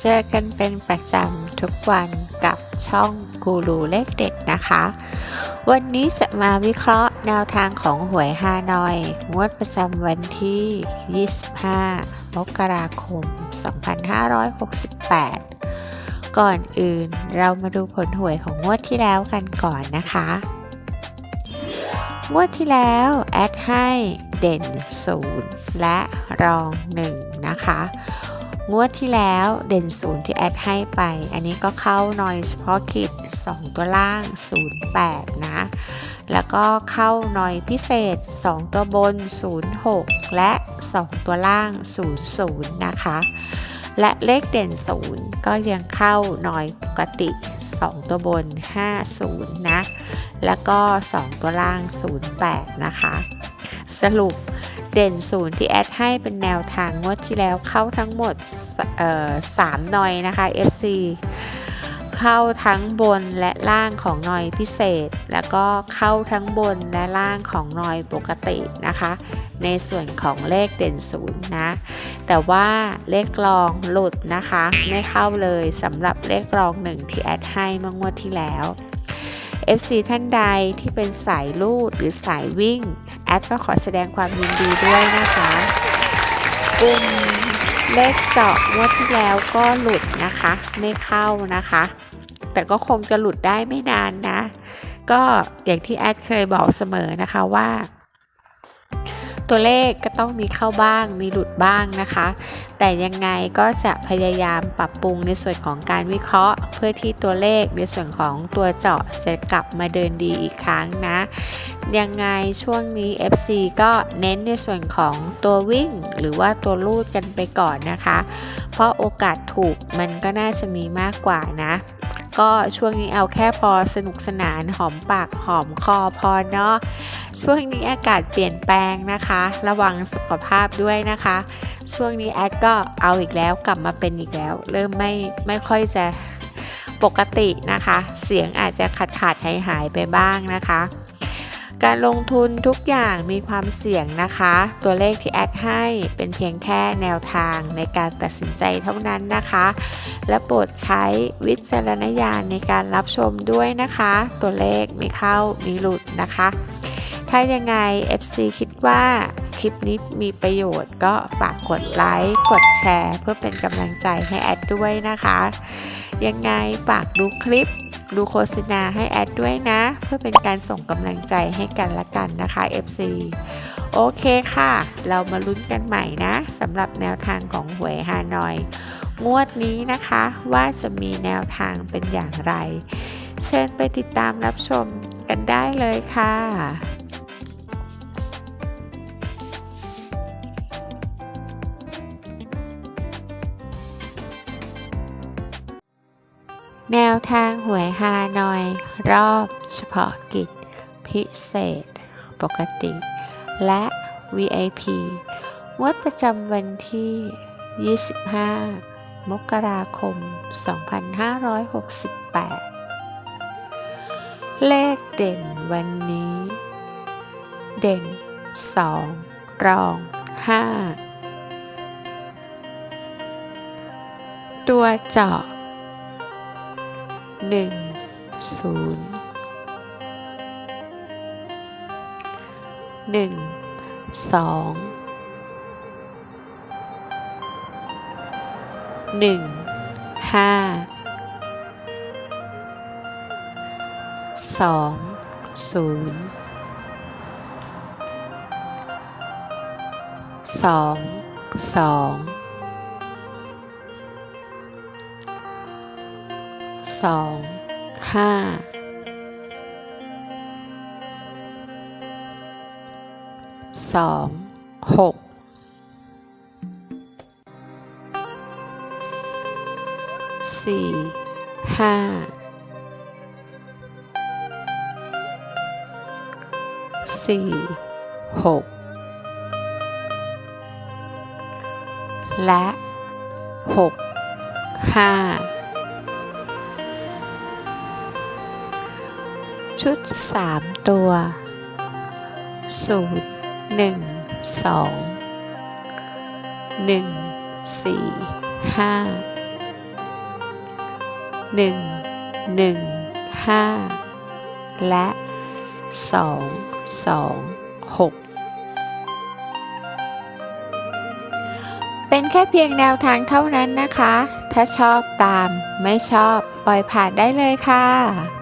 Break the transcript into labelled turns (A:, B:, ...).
A: เจอกันเป็นประจำทุกวันกับช่องกูรูเลขเด็ดนะคะ วันนี้จะมาวิเคราะห์แนวทางของหวยฮานอย งวดประจำวันที่ 25 มกราคม 2568 ก่อนอื่นเรามาดูผลหวยของงวดที่แล้วกันก่อนนะคะ งวดที่แล้ว แอดให้เด่น 0 และรอง 1 นะคะ งวดที่แล้วเด่น0ที่แอดให้ไป อันนี้ก็เข้าหน่อยเฉพาะกิจ 2 ตัวล่าง 08 นะ แล้วก็เข้าหน่อยพิเศษ 2 ตัวบน 06 และ 2 ตัวล่าง 00 นะคะ และเลขเด่น0ก็ยังเข้าหน่อยปกติ 2 ตัวบน 50 นะ แล้วก็ 2 ตัวล่าง 08 นะคะ สรุป เด่น0ที่แอดให้เป็นแนวทางงวดที่แล้วเข้าทั้งหมดเอ่อ3หน่อยนะคะ FC เข้าทั้งบนและล่างของหน่อยพิเศษ แล้วก็เข้าทั้งบนและล่างของหน่อยปกตินะคะ ในส่วนของเลขเด่น0นย์นะ แต่ว่าเลขรองหลุดนะคะ ไม่เข้าเลยสำหรับเลขรองหนึ่งที่แอดให้เมื่องวดที่แล้ว FC ท่านใดที่เป็นสายลูดหรือสายวิ่ง อดก็ขอแสดงความยินดีด้วยนะคะกลุ่มเลขเจาะงวดที่แล้วก็หลุดนะคะ ไม่เข้านะคะ แต่ก็คงจะหลุดได้ไม่นานนะ ก็อย่างที่แอดเคยบอกเสมอนะคะว่า ตัวเลขก็ต้องมีเข้าบ้าง มีหลุดบ้างนะคะ แต่ยังไงก็จะพยายามปรับปรุงในส่วนของการวิเคราะห์ เพื่อที่ตัวเลขในส่วนของตัวเจาะจะกลับมาเดินดีอีกครั้งนะ ยังไงช่วงนี้ FC ก็เน้นในส่วนของตัววิ่ง หรือว่าตัวลูดกันไปก่อนนะคะ เพราะโอกาสถูกมันก็น่าจะมีมากกว่านะ ก็ช่วงนี้เอาแค่พอสนุกสนานหอมปากหอมคอพอเนาะช่วงนี้อากาศเปลี่ยนแปลงนะคะ ระวังสุขภาพด้วยนะคะ ช่วงนี้แอดก็เอาอีกแล้วกลับมาเป็นอีกแล้ว เริ่มไม่ไม่ค่อยจะปกตินะคะ เสียงอาจจะขาดขาดหายหายไปบ้างนะคะ การลงทุนทุกอย่างมีความเสี่ยงนะคะ ตัวเลขที่แอดให้เป็นเพียงแค่แนวทางในการตัดสินใจเท่านั้นนะคะ และโปรดใช้วิจารณญาณในการรับชมด้วยนะคะ ตัวเลขมีเข้ามีหลุดนะคะ ถ้ายังไง FC คิดว่าคลิปนี้มีประโยชน์ก็ฝากกดไลค์ กดแชร์ เพื่อเป็นกำลังใจให้แอดด้วยนะคะ ยังไงฝากดูคลิป ดูโฆษณาให้แอดด้วยนะ เพื่อเป็นการส่งกำลังใจให้กันละกันนะคะ FC โอเคค่ะ เรามาลุ้นกันใหม่นะสำหรับแนวทางของหวยฮานอย งวดนี้นะคะว่าจะมีแนวทางเป็นอย่างไร เชิญไปติดตามรับชมกันได้เลยค่ะ แนวทางหวยฮานอย รอบเฉพาะกิจ พิเศษ ปกติ และ VIP งวดประจำวันที่ 25 มกราคม 2568 เลขเด่นวันนี้ เด่น 2 รอง 5 ตัวเจาะ หนึ่งศูนย์หนึ่งสองหนึ่งห้าสองศูนย์สองสอง สองห้าสองหกสี่ห้าสี่หกและหกห้า ชุดสามตัวศูนย์หนึ่งสองหนึ่งสี่ห้าหนึ่งหนึ่งห้าและสองสองหกเป็นแค่เพียงแนวทางเท่านั้นนะคะ ถ้าชอบตาม ไม่ชอบ ปล่อยผ่านได้เลยค่ะ